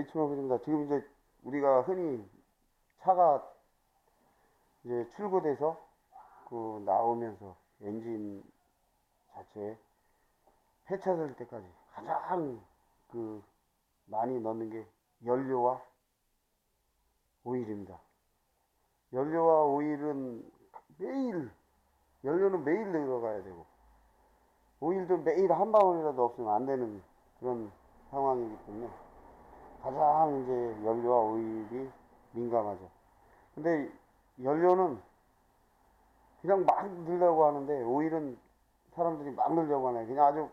H모빌입니다. 지금 이제 우리가 흔히 차가 이제 출고돼서 그 나오면서 엔진 자체에 폐차될 때까지 가장 그 많이 넣는 게 연료와 오일입니다. 연료와 오일은 매일 연료는 매일 들어가야 되고 오일도 매일 한 방울이라도 없으면 안 되는 그런 상황이기 때문에 가장 이제 연료와 오일이 민감하죠. 근데 연료는 그냥 막 넣으려고 하는데 오일은 사람들이 막 넣으려고 하네. 그냥 아주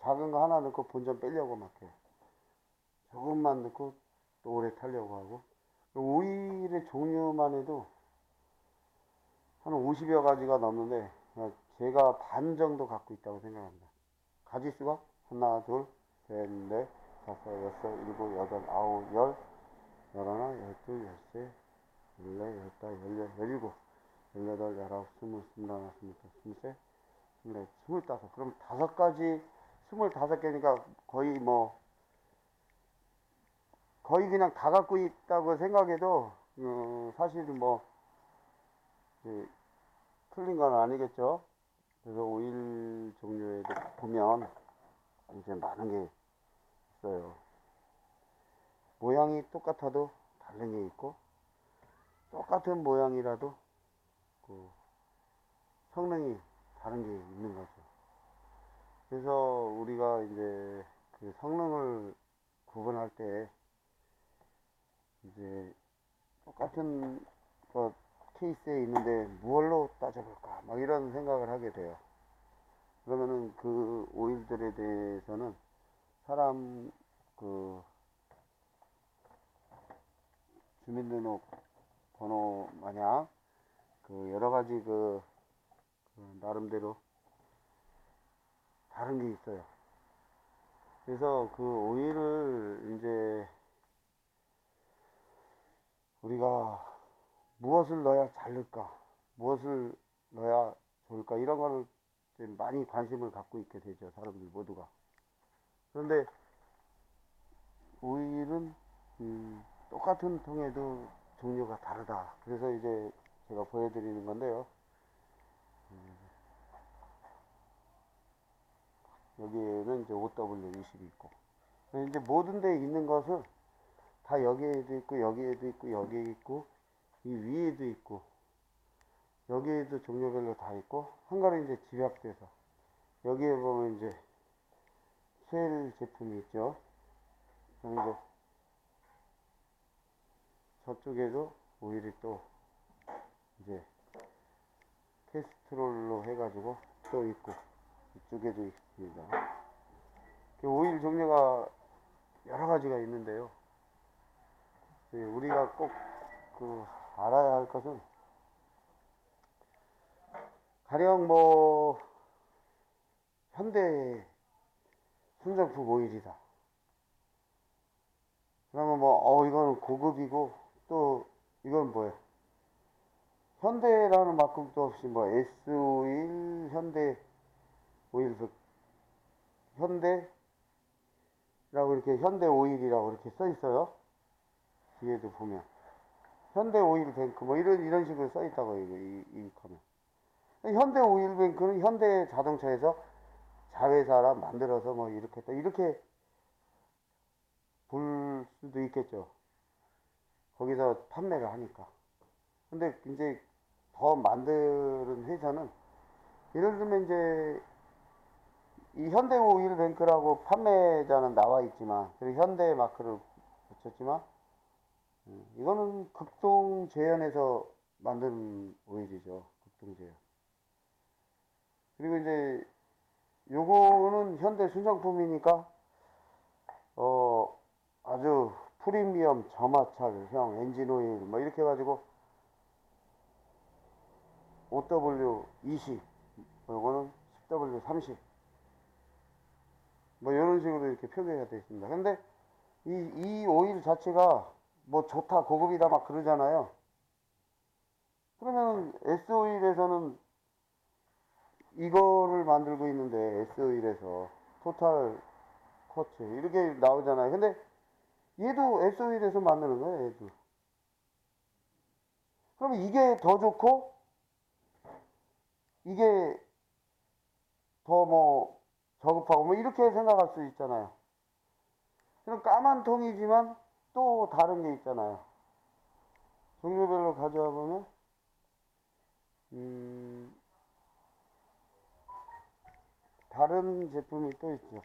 작은 거 하나 넣고 본전 빼려고 막 해. 조금만 넣고 또 오래 타려고 하고. 오일의 종류만 해도 한 50여 가지가 넘는데 제가 반 정도 갖고 있다고 생각합니다. 가지수가 하나, 둘, 셋, 넷, 다섯, 여섯, 일곱, 여덟, 아홉, 열, 열하나, 열둘, 열세, 열네, 열다, 열여, 열일곱, 열여덟, 열아홉, 스물, 스물하나, 스물둘, 스물셋, 스물넷, 스물다섯. 그럼 다섯 가지, 스물다섯 개니까 거의 뭐, 거의 그냥 다 갖고 있다고 생각해도, 어, 사실은 뭐, 그, 틀린 건 아니겠죠. 그래서 오일 종류에도 보면 이제 많은 게 있어요. 모양이 똑같아도 다른 게 있고, 똑같은 모양이라도 그 성능이 다른 게 있는 거죠. 그래서 우리가 이제 그 성능을 구분할 때 이제 똑같은 그 케이스에 있는데 무얼로 따져볼까 막 이런 생각을 하게 돼요. 그러면은 그 오일들에 대해서는 사람 그 주민등록 번호 마냥 그 여러 가지 그, 그 나름대로 다른 게 있어요. 그래서 그 오일을 이제 우리가 무엇을 넣어야 잘 넣을까? 무엇을 넣어야 좋을까? 이런 거를 많이 관심을 갖고 있게 되죠. 사람들 모두가. 그런데 오일은 음, 똑같은 통에도 종류가 다르다. 그래서 이제 제가 보여드리는 건데요. 음, 여기에는 이제 OW20이 있고. 이제 모든 데에 있는 것은 다 여기에도 있고, 여기에도 있고, 여기에 있고, 이 위에도 있고, 여기에도 종류별로 다 있고, 한가로 이제 집약돼서, 여기에 보면 이제, 쉘 제품이 있죠. 그리고 저쪽에도 오일이 또, 이제, 캐스트롤로 해가지고 또 있고, 이쪽에도 있습니다. 그 오일 종류가 여러 가지가 있는데요. 예, 우리가 꼭 그 알아야 할 것은 가령 뭐 현대 순정품 오일이다. 그러면 뭐 어 이거는 고급이고 또 이건 뭐야? 현대라는 만큼도 없이 뭐 S 오일, 현대 오일 현대라고 이렇게 현대 오일이라고 이렇게 써 있어요. 뒤에도 보면 현대 오일 뱅크 뭐 이런 이런 식으로 써 있다고 이거 이, 이 컴에 현대 오일 뱅크는 현대 자동차에서 자회사라 만들어서 뭐 이렇게 또 이렇게 볼 수도 있겠죠. 거기서 판매를 하니까. 근데 이제 더 만드는 회사는 예를 들면 이제 이 현대 오일 뱅크라고 판매자는 나와 있지만 그리고 현대 마크를 붙였지만 음, 이거는 극동 재현에서 만든 오일이죠. 극동 재현. 그리고 이제 요거는 현대 순정품이니까 어 아주 프리미엄 점화찰형 엔진 오일 뭐 이렇게 해가지고 OW20 요거는 10W30 뭐 이런 식으로 이렇게 표기가 되어 있습니다. 근데 이, 이 오일 자체가 뭐 좋다 고급이다 막 그러잖아요. 그러면 S오일에서는 이거를 만들고 있는데 S오일에서 토탈 코트 이렇게 나오잖아요. 근데 얘도 S오일에서 만드는 거야, 얘도. 그러면 이게 더 좋고, 이게 더 뭐 저급하고 뭐 이렇게 생각할 수 있잖아요. 그럼 까만 통이지만 또 다른 게 있잖아요. 종류별로 가져와 보면, 음, 다른 제품이 또 있죠.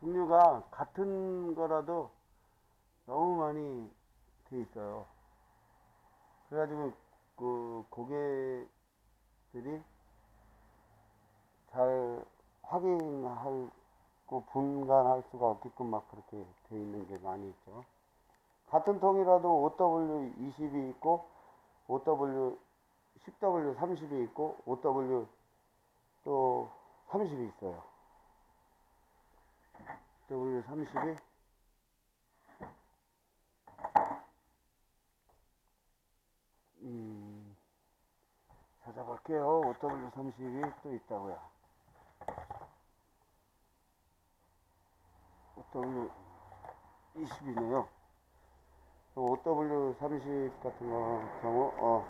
종류가 같은 거라도 너무 많이 돼 있어요. 그래가지고 그 고객들이 잘 확인하고 분간할 수가 없게끔 막 그렇게 돼 있는 게 많이 있죠. 같은 통이라도 OW 20이 있고 OW 10W 30이 있고 OW 또 30이 있어요. W 30이 음, 찾아볼게요. OW 30이 또 있다고요. OW 20이네요. OW 30 같은 거 경우 어.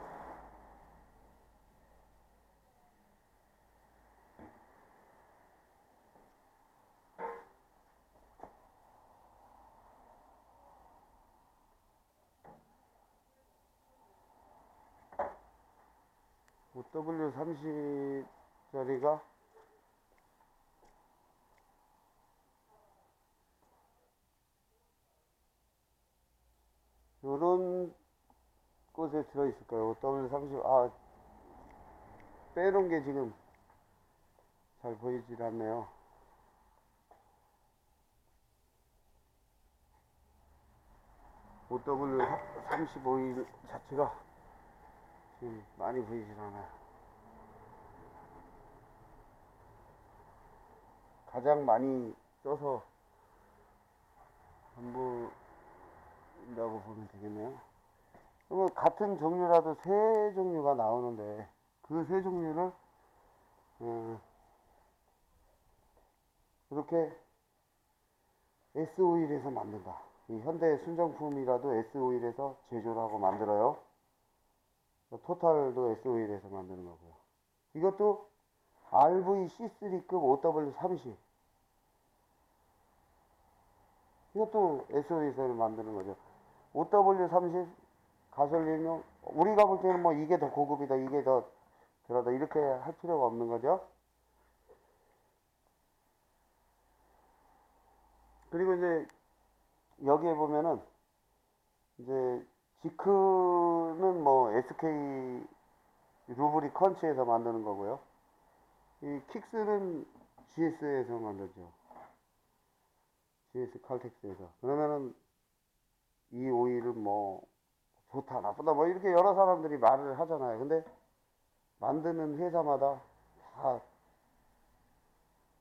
OW 30짜리가 요런 곳에 들어있을 거예요. OW 30, 아, 빼놓은 게 지금 잘 보이질 않네요. OW 35일 자체가 지금 많이 보이질 않아요. 가장 많이 써서 안 보인다고 보면 되겠네요. 그러면 같은 종류라도 세 종류가 나오는데 그 세 종류를 음, 이렇게 S 오일에서 만든다. 이 현대 순정품이라도 S 오일에서 제조를 하고 만들어요. 토탈도 S5일에서 만드는 거고요. 이것도 RVC3급 OW30. 이것도 S5에서 만드는 거죠. OW30 가솔린용, 우리가 볼 때는 뭐 이게 더 고급이다, 이게 더 그러다, 이렇게 할 필요가 없는 거죠. 그리고 이제 여기에 보면은 이제 지크는 뭐 SK 루브리컨츠에서 만드는 거고요. 이 킥스는 GS에서 만들죠. GS 칼텍스에서. 그러면은 이 오일은 뭐 좋다 나쁘다 뭐 이렇게 여러 사람들이 말을 하잖아요. 근데 만드는 회사마다 다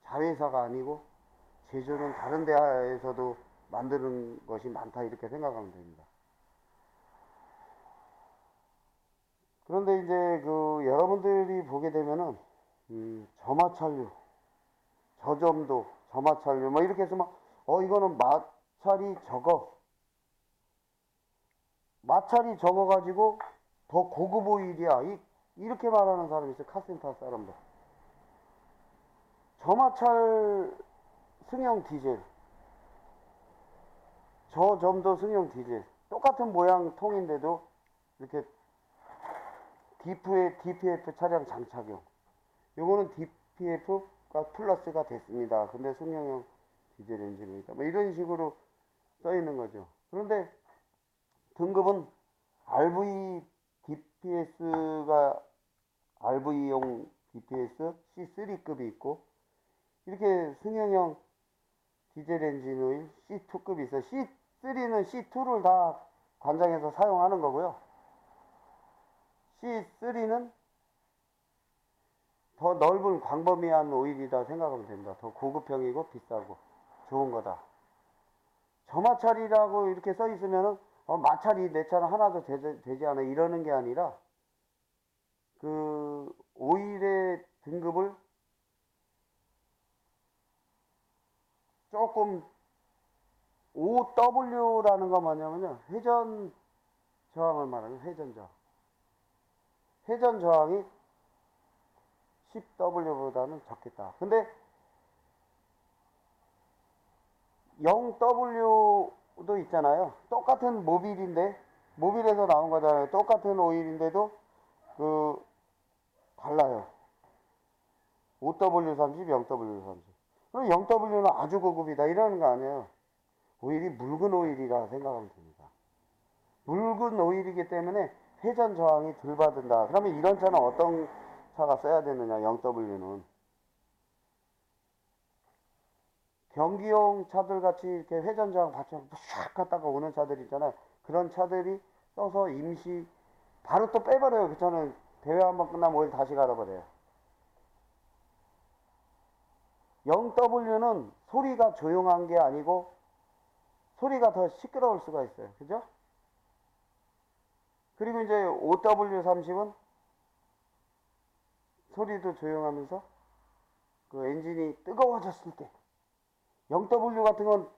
자회사가 아니고 제조는 다른 데에서도 만드는 것이 많다 이렇게 생각하면 됩니다. 그런데 이제 그 여러분들이 보게 되면은 음, 점화찰류, 저점도, 점화찰류 뭐 이렇게 해서 막 어 이거는 마찰이 적어. 마찰이 적어 가지고 더 고급 오일이야. 이, 이렇게 말하는 사람이 있어요. 카센터 사람들. 점화찰 승용 디젤. 저 점도 승용 디젤. 똑같은 모양 통인데도 이렇게 디프의 DPF 차량 장착용. 요거는 DPF가 플러스가 됐습니다. 근데 승용형 디젤 엔진이니까. 뭐 이런 식으로 써 있는 거죠. 그런데 등급은 RV DPS가 RV용 DPS C3급이 있고 이렇게 승용형 디젤 엔진 오일 C2급이 있어요. C3는 C2를 다 관장해서 사용하는 거고요. C3는 더 넓은 광범위한 오일이다 생각하면 됩니다. 더 고급형이고 비싸고 좋은 거다. 저마찰이라고 이렇게 써 있으면은 어, 마찰이 내 차는 하나도 되지, 되지 않아 이러는 게 아니라 그 오일의 등급을 조금 OW라는 건 뭐냐면요. 회전 저항을 말하는 회전 저항. 회전 저항이 10W보다는 적겠다. 근데 0W 도 있잖아요. 똑같은 모빌인데 모빌에서 나온 거잖아요. 똑같은 오일인데도 그 달라요. 5W30, 0W30. 그럼 0W는 아주 고급이다 이러는 거 아니에요. 오일이 묽은 오일이라 생각하면 됩니다. 묽은 오일이기 때문에 회전 저항이 덜 받는다. 그러면 이런 차는 어떤 차가 써야 되느냐? 0W는 경기용 차들 같이 이렇게 회전 저항 받쳐 샥 갔다가 오는 차들 있잖아요. 그런 차들이 써서 임시 바로 또 빼버려요. 그 차는 대회 한 번 끝나면 오일 다시 갈아버려요. 0W는 소리가 조용한 게 아니고 소리가 더 시끄러울 수가 있어요. 그죠? 그리고 이제 5W30은 소리도 조용하면서 그 엔진이 뜨거워졌을 때 0W 같은 건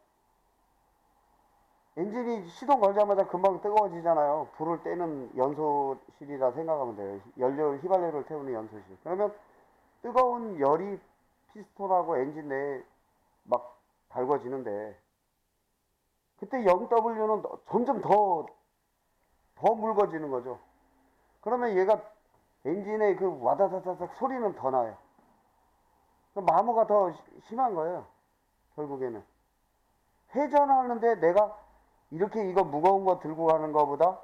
엔진이 시동 걸자마자 금방 뜨거워지잖아요. 불을 떼는 연소실이라 생각하면 돼요. 연료를 휘발유를 태우는 연소실. 그러면 뜨거운 열이 피스톤하고 엔진 내에 막 달궈지는데 그때 0W는 점점 더, 더 묽어지는 거죠. 그러면 얘가 엔진의 그 와다다다닥 소리는 더 나요. 그 마모가 더 시- 심한 거예요. 결국에는. 회전하는데 내가 이렇게 이거 무거운 거 들고 가는 거보다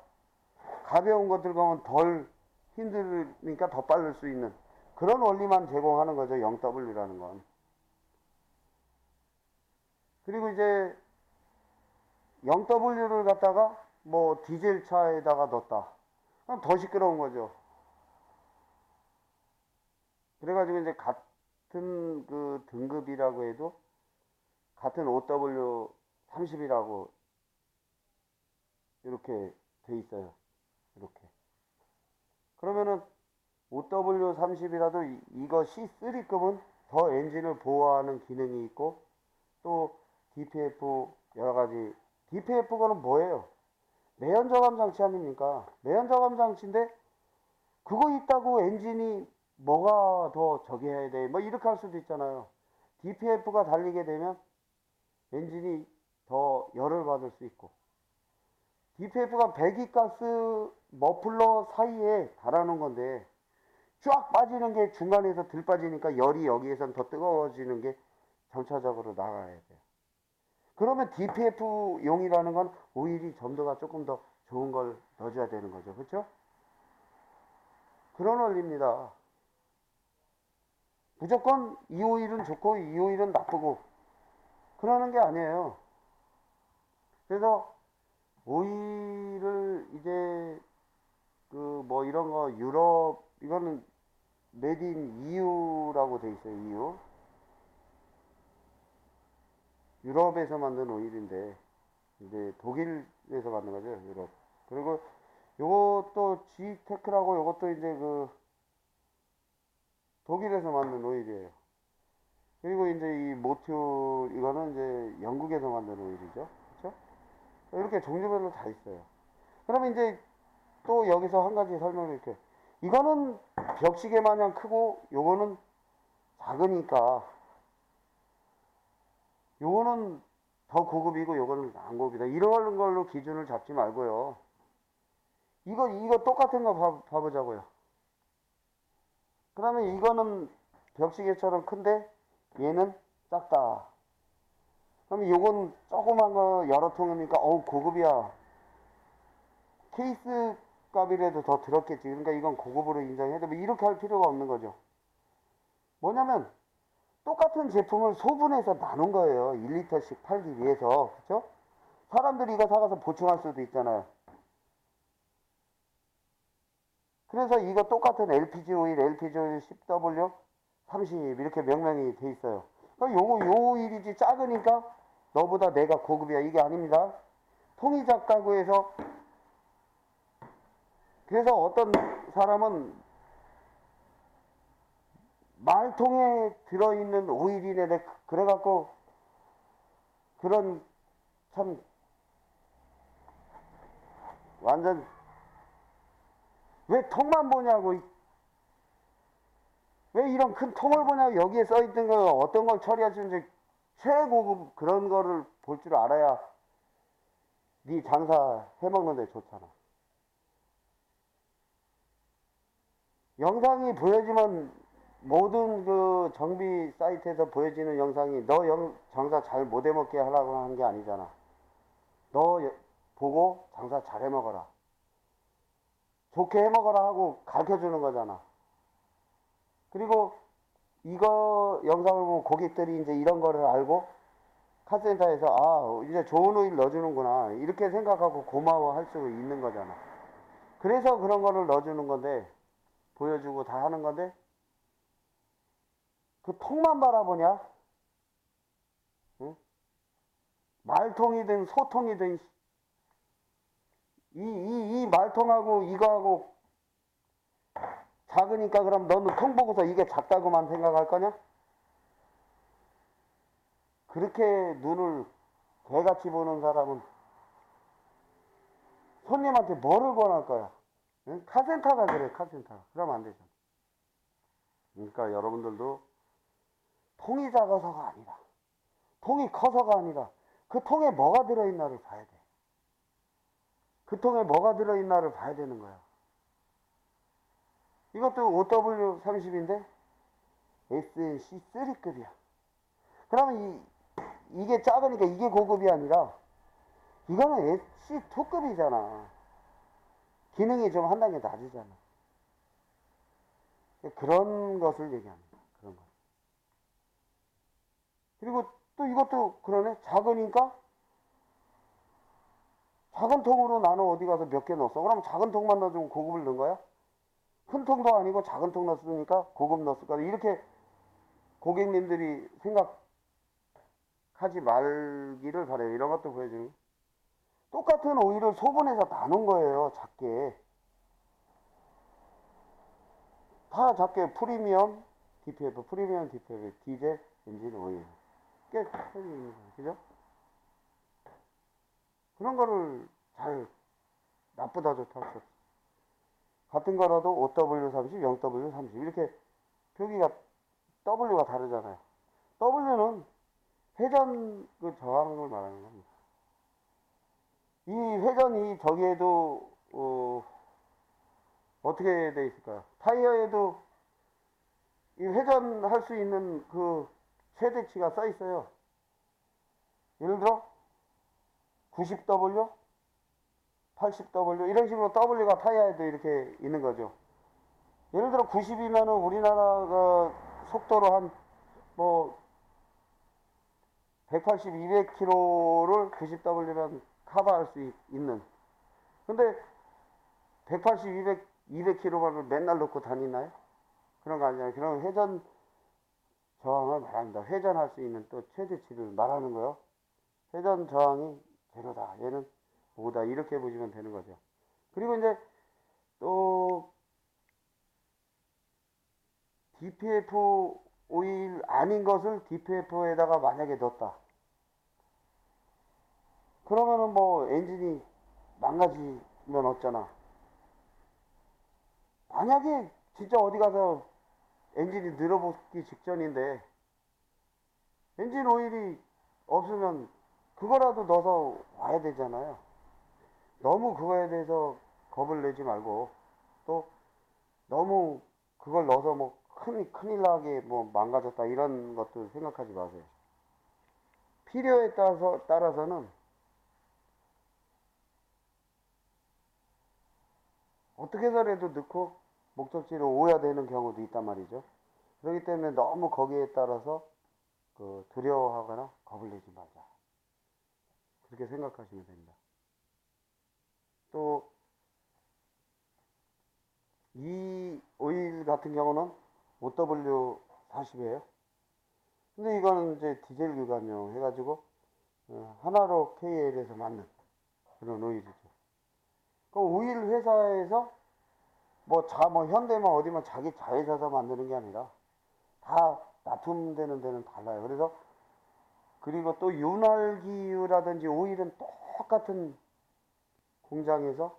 가벼운 거 들고 가면 덜 힘들으니까 더 빠를 수 있는 그런 원리만 제공하는 거죠. 0W라는 건. 그리고 이제 0W를 갖다가 뭐 디젤 차에다가 넣었다. 그럼 더 시끄러운 거죠. 그래가지고 이제 같은 그 등급이라고 해도 같은 OW30이라고 이렇게 돼 있어요. 이렇게. 그러면은 OW30이라도 이거 C3급은 더 엔진을 보호하는 기능이 있고 또 DPF 여러 가지 DPF가는 뭐예요? 매연 저감 장치 아닙니까? 매연 저감 장치인데 그거 있다고 엔진이 뭐가 더 저기 해야 돼? 뭐 이렇게 할 수도 있잖아요. DPF가 달리게 되면 엔진이 더 열을 받을 수 있고 DPF가 배기가스 머플러 사이에 달아놓은 건데 쫙 빠지는 게 중간에서 들 빠지니까 열이 여기에선 더 뜨거워지는 게 전차적으로 나가야 돼요. 그러면 DPF용이라는 건 오일이 점도가 조금 더 좋은 걸 넣어줘야 되는 거죠. 그렇죠? 그런 원리입니다. 무조건 이 오일은 좋고 이 오일은 나쁘고 그러는 게 아니에요. 그래서 오일을 이제 그 뭐 이런 거 유럽 이거는 메딘 EU라고 돼 있어요. EU. 유럽에서 만든 오일인데 이제 독일에서 만든 거죠. 유럽. 그리고 요것도 G테크라고 요것도 이제 그 독일에서 만든 오일이에요. 그리고 이제 이 모듈 이거는 이제 영국에서 만든 오일이죠. 그렇죠? 이렇게 종류별로 다 있어요. 그러면 이제 또 여기서 한 가지 설명을 이렇게 이거는 벽시계 마냥 크고 요거는 작으니까 요거는 더 고급이고 요거는 안 고급이다. 이런 걸로 기준을 잡지 말고요. 이거 이거 똑같은 거 봐, 봐보자고요. 그러면 이거는 벽시계처럼 큰데 얘는 작다. 그러면 요건 조그만 거 여러 통이니까 어우 고급이야. 케이스 값이라도 더 들었겠지. 그러니까 이건 고급으로 인정해야 돼. 뭐 이렇게 할 필요가 없는 거죠. 뭐냐면 똑같은 제품을 소분해서 나눈 거예요. 1리터씩 팔기 위해서. 그렇죠? 사람들이 이거 사가서 보충할 수도 있잖아요. 그래서 이거 똑같은 LPG 오일, LPG 오일 10W 30 이렇게 명명이 돼 있어요. 그러니까 요거 요 오일이지 작으니까 너보다 내가 고급이야 이게 아닙니다. 작다고 해서 그래서 어떤 사람은 말통에 들어있는 오일이네. 내 그래갖고 그런 참 완전 왜 통만 보냐고 이- 왜 이런 큰 통을 보냐고 여기에 써있던 거 어떤 걸 처리하시는지 최고급 그런 거를 볼 줄 알아야 네 장사 해먹는 데 좋잖아. 영상이 보여지면 모든 그 정비 사이트에서 보여지는 영상이 너 영, 장사 잘 못 해먹게 하려고 하는 게 아니잖아. 너 여- 보고 장사 잘 해먹어라. 좋게 해먹어라 하고 가르쳐 주는 거잖아. 그리고 이거 영상을 보면 고객들이 이제 이런 거를 알고 카센터에서 아 이제 좋은 오일 넣어주는구나 이렇게 생각하고 고마워할 수 있는 거잖아. 그래서 그런 거를 넣어주는 건데 보여주고 다 하는 건데 그 통만 바라보냐? 응? 말통이든 소통이든 이, 이, 이 말통하고 이거하고 작으니까 그럼 너는 통 보고서 이게 작다고만 생각할 거냐? 그렇게 눈을 개같이 보는 사람은 손님한테 뭐를 권할 거야? 응? 카센터가 그래, 카센터가. 그러면 안 되잖아. 그러니까 여러분들도 통이 작아서가 아니라, 통이 커서가 아니라, 그 통에 뭐가 들어있나를 봐야 돼. 그 통에 뭐가 들어있나를 봐야 되는 거야. 이것도 OW30인데, SNC3급이야. 그러면 이, 이게 작으니까 이게 고급이 아니라, 이거는 SC2급이잖아. 기능이 좀 한 단계 낮으잖아. 그런 것을 얘기합니다. 그런 거. 그리고 또 이것도 그러네. 작으니까 작은 통으로 나눠 어디 가서 몇 개 넣었어. 그럼 작은 통만 넣어주면 고급을 넣은 거야? 큰 통도 아니고 작은 통 넣었으니까 고급 넣었을 거야. 이렇게 고객님들이 생각하지 말기를 바래요. 이런 것도 보여주는 거. 똑같은 오일을 소분해서 나눈 거예요. 작게. 다 작게 프리미엄 DPF, 프리미엄 DPF, 디젤 엔진 오일. 꽤 차이 있는 거예요. 그죠? 그런 거를 잘 나쁘다 좋다 할수 없어. 같은 거라도 5W30, 0W30 이렇게 표기가 W가 다르잖아요. W는 회전 그 저항을 말하는 겁니다. 이 회전이 저기에도 어, 어떻게 돼 있을까요? 타이어에도 이 회전할 수 있는 그 최대치가 써 있어요. 예를 들어 90W, 80W 이런 식으로 W가 타이어에도 이렇게 있는 거죠. 예를 들어 90이면은 우리나라가 속도로 한 뭐 180, 200km를 90W면 커버할 수 있- 있는. 근데 180, 200, 200km를 맨날 놓고 다니나요? 그런 거 아니잖아요. 그런 회전 저항을 말합니다. 회전할 수 있는 또 최대치를 말하는 거요. 회전 저항이 제로다. 얘는 5다. 이렇게 보시면 되는 거죠. 그리고 이제 또 DPF 오일 아닌 것을 DPF에다가 만약에 넣었다. 그러면은 뭐 엔진이 망가지면 없잖아. 만약에 진짜 어디 가서 엔진이 늘어붙기 직전인데 엔진 오일이 없으면 그거라도 넣어서 와야 되잖아요. 너무 그거에 대해서 겁을 내지 말고 또 너무 그걸 넣어서 뭐 큰일, 큰일 나게 뭐 망가졌다 이런 것도 생각하지 마세요. 필요에 따라서, 따라서는 어떻게 해서라도 넣고 목적지를 오야 되는 경우도 있단 말이죠. 그렇기 때문에 너무 거기에 따라서 그 두려워하거나 겁을 내지 말자. 그렇게 생각하시면 됩니다. 또, 이 오일 같은 경우는 OW40이에요. 근데 이거는 이제 디젤 기관용 해가지고, 어, 하나로 KL에서 만든 그런 오일이죠. 그 오일 회사에서 뭐 자, 뭐 현대만 어디만 자기 자회사에서 만드는 게 아니라 다 납품되는 데는 달라요. 그래서 그리고 또 윤활기유라든지 오일은 똑같은 공장에서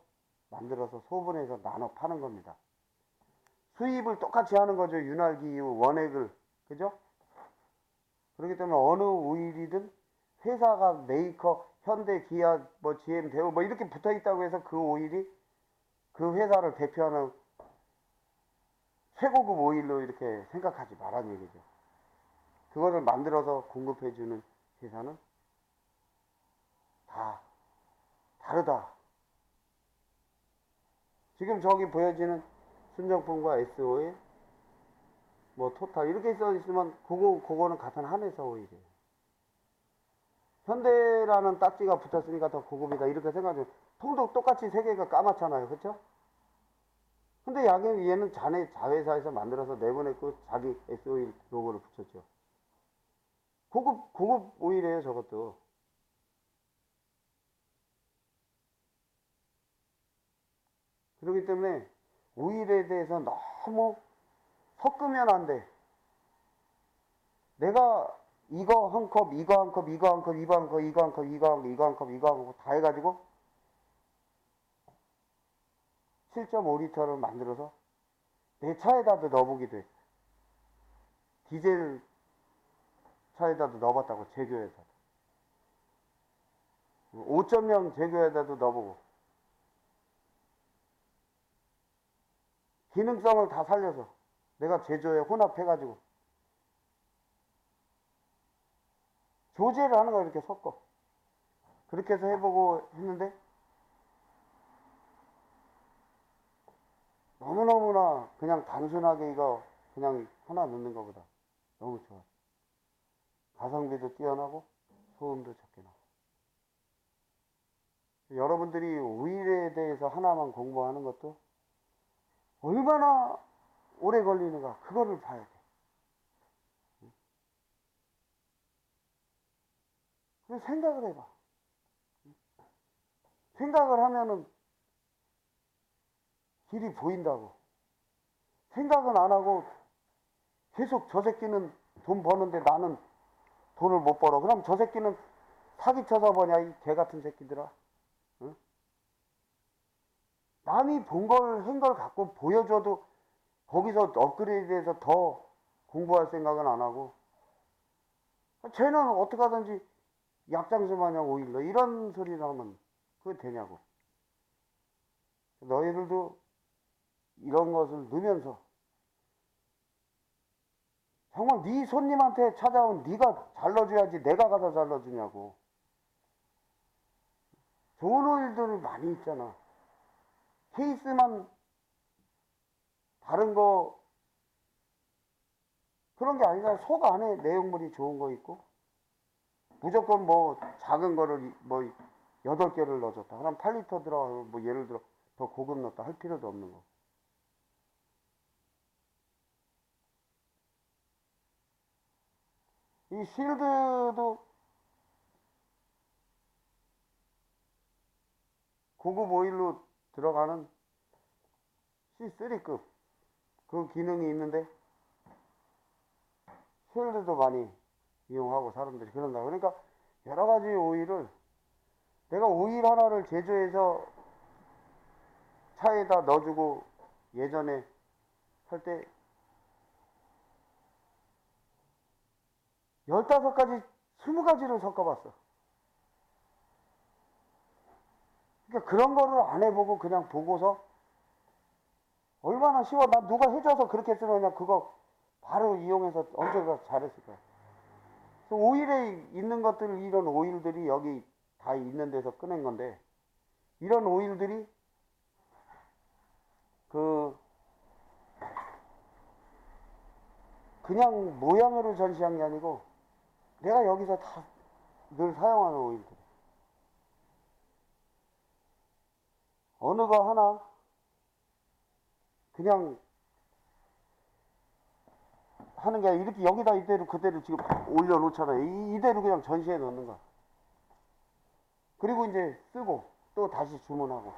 만들어서 소분해서 나눠 파는 겁니다. 수입을 똑같이 하는 거죠. 윤활기유 원액을. 그죠? 그렇기 때문에 어느 오일이든 회사가 메이커, 현대, 기아, 뭐 GM, 대우 뭐 이렇게 붙어 있다고 해서 그 오일이 그 회사를 대표하는 최고급 오일로 이렇게 생각하지 말라는 얘기죠. 그거를 만들어서 공급해주는 회사는 다 다르다. 지금 저기 보여지는 순정품과 SO에 뭐 토탈 이렇게 써 있으면 그거 그거는 같은 한 회사 오일이에요. 현대라는 딱지가 붙었으니까 더 고급이다 이렇게 생각하죠. 통도 똑같이 세 개가 까맣잖아요, 그렇죠? 근데 야경 얘는 자네 자회사에서 만들어서 내보냈고 자기 SO일 로고를 붙였죠. 고급 고급 오일이에요, 저것도. 그렇기 때문에 오일에 대해서 너무 섞으면 안 돼. 내가 이거 한 컵, 이거 한 컵, 이거 한 컵, 이거 한 컵, 이거 한 컵, 이거 한 컵, 이거 한 컵, 이거 한 컵 다 해가지고 7.5리터를 만들어서 내 차에다도 넣어보기도 했어. 디젤 차에다도 넣어봤다고 제교에다. 5.0 제교에다도 넣어보고 기능성을 다 살려서 내가 제조에 혼합해가지고. 조제를 하는 거야 이렇게 섞어. 그렇게 해서 해보고 했는데 너무너무나 그냥 단순하게 이거 그냥 하나 넣는 것보다 너무 좋아. 가성비도 뛰어나고 소음도 적게 나고. 여러분들이 오일에 대해서 하나만 공부하는 것도 얼마나 오래 걸리는가 그거를 봐야 돼. 그래서 생각을 해봐. 생각을 하면은 길이 보인다고. 생각은 안 하고 계속 저 새끼는 돈 버는데 나는 돈을 못 벌어. 그럼 저 새끼는 사기쳐서 버냐 이 개 같은 새끼들아. 응? 남이 본 걸 한 걸 갖고 보여줘도 거기서 업그레이드해서 더 공부할 생각은 안 하고 쟤는 어떻게 하든지 약장수 마냥 오일러 이런 소리를 하면 그게 되냐고 너희들도 이런 것을 넣으면서 정말 네 손님한테 찾아온 네가 잘라줘야지 내가 가서 잘라주냐고 좋은 오일들이 많이 있잖아 케이스만 다른 거 그런 게 아니라 속 안에 내용물이 좋은 거 있고 무조건 뭐 작은 거를 뭐 여덟 개를 넣어줬다. 그럼 8리터 들어 뭐 예를 들어 더 고급 넣었다 할 필요도 없는 거. 이 실드도 고급 오일로 들어가는 C3급 그 기능이 있는데 쉘드도 많이 이용하고 사람들이 그런다. 그러니까 여러 가지 오일을 내가 오일 하나를 제조해서 차에다 넣어주고 예전에 할 때 15가지, 20가지를 섞어봤어. 그러니까 그런 거를 안 해보고 그냥 보고서 얼마나 쉬워. 나 누가 해줘서 그렇게 쓰느냐. 그거 바로 이용해서 언제가 잘했을 거야. 오일에 있는 것들, 이런 오일들이 여기 다 있는 데서 꺼낸 건데, 이런 오일들이 그, 그냥 모양으로 전시한 게 아니고, 내가 여기서 다 늘 사용하는 오일들. 어느 거 하나 그냥 하는 게 아니라 이렇게 여기다 이대로 그대로 지금 올려놓잖아요. 이, 대로 그냥 전시해 놓는 거. 그리고 이제 쓰고 또 다시 주문하고.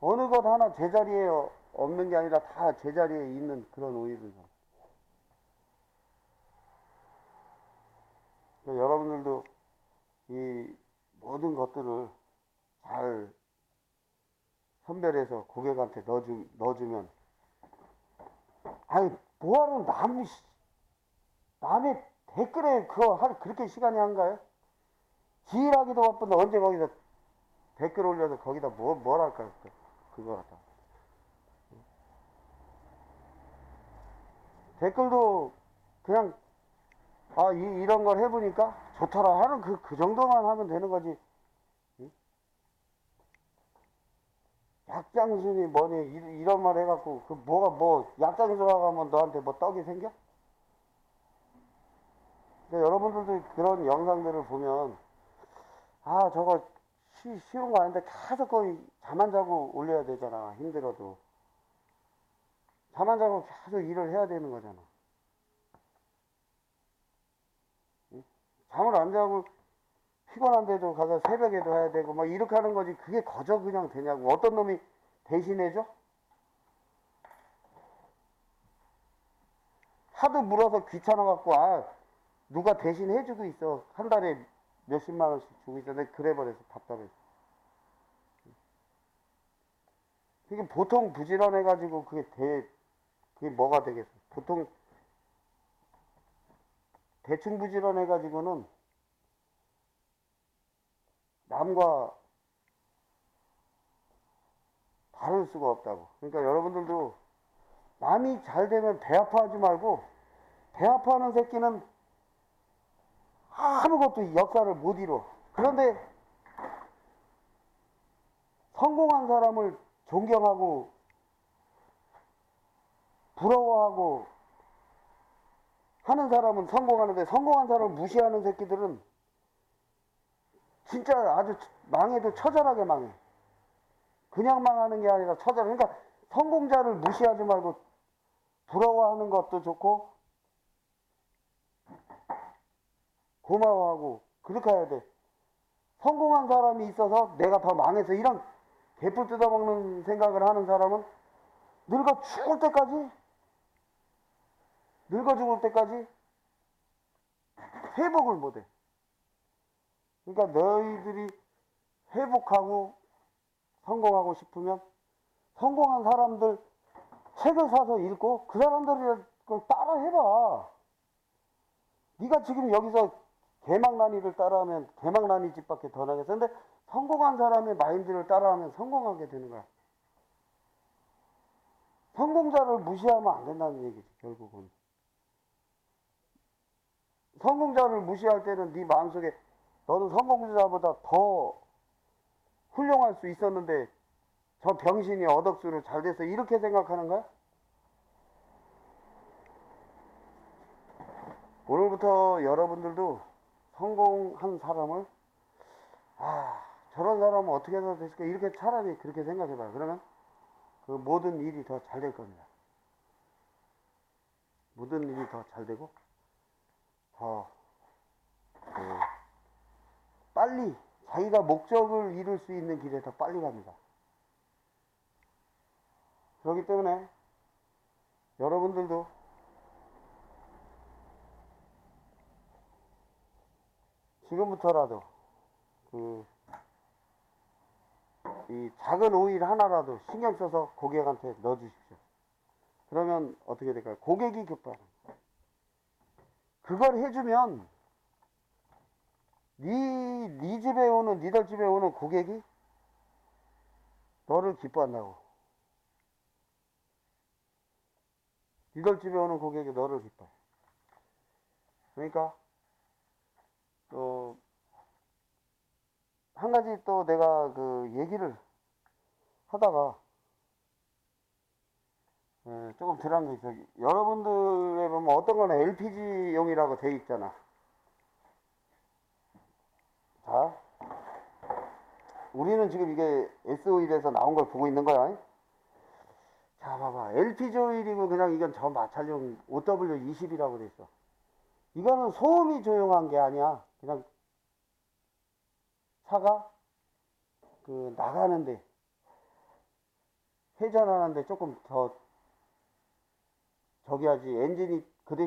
어느 것 하나 제자리에 없는 게 아니라 다 제자리에 있는 그런 오일을. 그러니까 여러분들도 이 모든 것들을 잘 선별해서 고객한테 넣어주, 넣어주면 아니 뭐하러 남 씨, 남의 댓글에 그거 할 그렇게 시간이 한가요? 지일하기도 바쁜데 언제 거기다 댓글 올려서 거기다 뭐, 뭘 할까요? 그- 그거 갖다. 댓글도 그냥 아 이, 이런 걸 해보니까 좋더라 하는 그, 그 정도만 하면 되는 거지 약장순이 뭐니 이- 이런 말 해갖고 그 뭐가 뭐 약장수라고 하면 너한테 뭐 떡이 생겨? 근데 여러분들도 그런 영상들을 보면 아 저거 쉬, 쉬운 거 아닌데 계속 거의 잠 안 자고 올려야 되잖아 힘들어도 잠 안 자고 계속 일을 해야 되는 거잖아 응? 잠을 안 자고 피곤한데도 가서 새벽에도 해야 되고 막 이렇게 하는 거지 그게 거저 그냥 되냐고. 어떤 놈이 대신해줘? 하도 물어서 귀찮아 갖고 아 누가 대신 해주고 있어. 한 달에 몇십만 원씩 주고 있어. 내가 그래 버려서 답답해서 그게 보통 부지런해 가지고 그게 대 그게 뭐가 되겠어? 보통 대충 부지런해 가지고는 남과 다를 수가 없다고 그러니까 여러분들도 남이 잘 되면 배 아파하지 말고 배 아파하는 새끼는 아무것도 역사를 못 이뤄. 그런데 성공한 사람을 존경하고 부러워하고 하는 사람은 성공하는데 성공한 사람을 무시하는 새끼들은 진짜 아주 망해도 처절하게 망해. 그냥 망하는 게 아니라 처절. 그러니까 성공자를 무시하지 말고 부러워하는 것도 좋고 고마워하고 그렇게 해야 돼. 성공한 사람이 있어서 내가 더 망해서 이런 개뿔 뜯어먹는 생각을 하는 사람은 늙어 죽을 때까지 늙어 죽을 때까지 회복을 못해. 그러니까 너희들이 회복하고 성공하고 싶으면 성공한 사람들 책을 사서 읽고 그 사람들을 걸 따라 해봐. 네가 지금 여기서 개망난이를 따라하면 개망난이 집밖에 더 나겠어. 근데 성공한 사람의 마인드를 따라하면 성공하게 되는 거야. 성공자를 무시하면 안 된다는 얘기지, 결국은. 성공자를 무시할 때는 네 마음속에 너는 성공자보다 더 훌륭할 수 있었는데 저 병신이 어덕수로 잘 돼서 이렇게 생각하는 거야? 오늘부터 여러분들도 성공한 사람을 아 저런 사람은 어떻게 해서 됐을까? 이렇게 차라리 그렇게 생각해봐요. 그러면 그 모든 일이 더 잘 될 겁니다. 모든 일이 더 잘 되고 더 그, 빨리 자기가 목적을 이룰 수 있는 길에 더 빨리 갑니다 그렇기 때문에 여러분들도 지금부터라도 그 이 작은 오일 하나라도 신경 써서 고객한테 넣어주십시오. 그러면 어떻게 될까요? 고객이 급하는. 그걸 해주면 네, 오는 니들 집에 오는 고객이 너를 기뻐한다고. 니들 집에 오는 고객이 너를 기뻐해. 그러니까 또, 한 가지 또 내가 그 얘기를 하다가, 예, 조금 들은 게 있어. 여러분들에 보면 어떤 거는 LPG용이라고 돼 있잖아. 자, 우리는 지금 이게 S-오일에서 나온 걸 보고 있는 거야. 자, 봐봐. LPG 오일이고 그냥 이건 저 마찰용 OW20이라고 돼 있어. 이거는 소음이 조용한 게 아니야. 그냥 차가 그 나가는데 회전하는데 조금 더 저기 하지 엔진이 그 대신